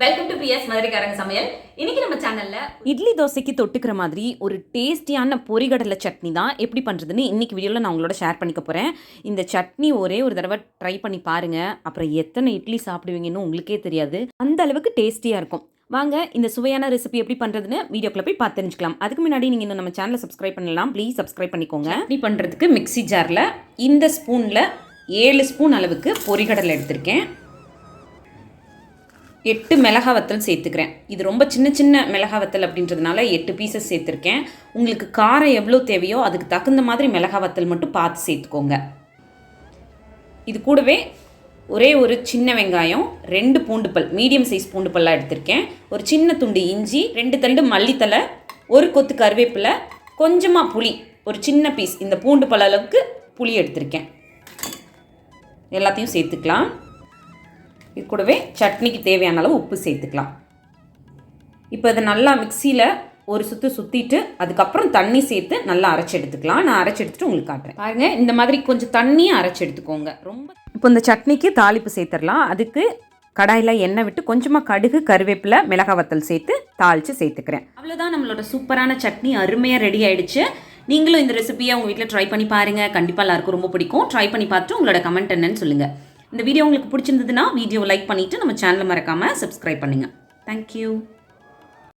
Welcome to PS மதுரைக்காரங்க சமையல். இன்னைக்கு நம்ம சேனல்ல இட்லி தோசைக்கு தொட்டுக்கிற மாதிரி ஒரு டேஸ்டியான பொரிகடலை சட்னி தான் எப்படி பண்ணுறதுன்னு இன்னைக்கு வீடியோவில் நான் உங்களோட ஷேர் பண்ணிக்க போகிறேன் இந்த சட்னி ஒரே ஒரு தடவை ட்ரை பண்ணி பாருங்கள் அப்புறம் எத்தனை இட்லி சாப்பிடுவீங்கன்னு உங்களுக்கே தெரியாது. அந்த அளவுக்கு டேஸ்டியாக இருக்கும். வாங்க இந்த சுவையான ரெசிபி எப்படி பண்ணுறதுன்னு வீடியோக்குள்ள போய் பார்த்து தெரிஞ்சுக்கலாம். அதுக்கு முன்னாடி நீங்கள் இன்னும் நம்ம சேனலை சப்ஸ்கிரைப் பண்ணலாம். ப்ளீஸ் சப்ஸ்கிரைப் பண்ணிக்கோங்க. சட்னி பண்ணுறதுக்கு மிக்ஸி ஜாரில் இந்த ஸ்பூனில் ஏழு ஸ்பூன் அளவுக்கு பொரிகடலை எடுத்திருக்கேன். எட்டு மிளகா வத்தல் சேர்த்துக்கிறேன். இது ரொம்ப சின்ன சின்ன மிளகா வத்தல் அப்படின்றதுனால எட்டு பீசஸ் சேர்த்துருக்கேன். உங்களுக்கு காரம் எவ்வளோ தேவையோ அதுக்கு தகுந்த மாதிரி மிளகா வத்தல் மட்டும் பார்த்து சேர்த்துக்கோங்க. இது கூடவே ஒரே ஒரு சின்ன வெங்காயம் ரெண்டு பூண்டு பல் மீடியம் சைஸ் பூண்டு பல்லாக எடுத்திருக்கேன். ஒரு சின்ன துண்டு இஞ்சி ரெண்டு தண்டு மல்லித்தலை ஒரு கொத்து கருவேப்பிலை கொஞ்சமாக புளி ஒரு சின்ன பீஸ் இந்த பூண்டு பல் அளவுக்கு புளி எடுத்திருக்கேன். எல்லாத்தையும் சேர்த்துக்கலாம். இது கூடவே சட்னிக்கு தேவையான அளவு உப்பு சேர்த்துக்கலாம். இப்போ இதை நல்லா மிக்சியில் ஒரு சுற்று சுற்றிட்டு அதுக்கப்புறம் தண்ணி சேர்த்து நல்லா அரைச்சி எடுத்துக்கலாம். நான் அரைச்சி எடுத்துட்டு உங்களுக்கு காட்டுறேன். பாருங்கள் இந்த மாதிரி கொஞ்சம் தண்ணியை அரைச்சி எடுத்துக்கோங்க. ரொம்ப இப்போ இந்த சட்னிக்கு தாளிப்பு சேர்த்துடலாம். அதுக்கு கடாயில் எண்ணெய் விட்டு கொஞ்சமாக கடுகு கருவேப்பிலை மிளகா வத்தல் சேர்த்து தாளித்து சேர்த்துக்கிறேன். அவ்வளோதான் நம்மளோட சூப்பரான சட்னி. அருமையாக ரெடி ஆயிடுச்சு. நீங்களும் இந்த ரெசிபியை உங்கள் வீட்டில் ட்ரை பண்ணி பாருங்கள் கண்டிப்பாக எல்லாருக்கும் ரொம்ப பிடிக்கும். ட்ரை பண்ணி பார்த்துட்டு உங்களோட கமெண்ட் என்னன்னு சொல்லுங்கள் இந்த வீடியோ உங்களுக்கு பிடிச்சிருந்ததுன்னா வீடியோ லைக் பண்ணிவிட்டு நம்ம சேனலை மறக்காமல் சப்ஸ்கிரைப் பண்ணுங்கள் தேங்க்யூ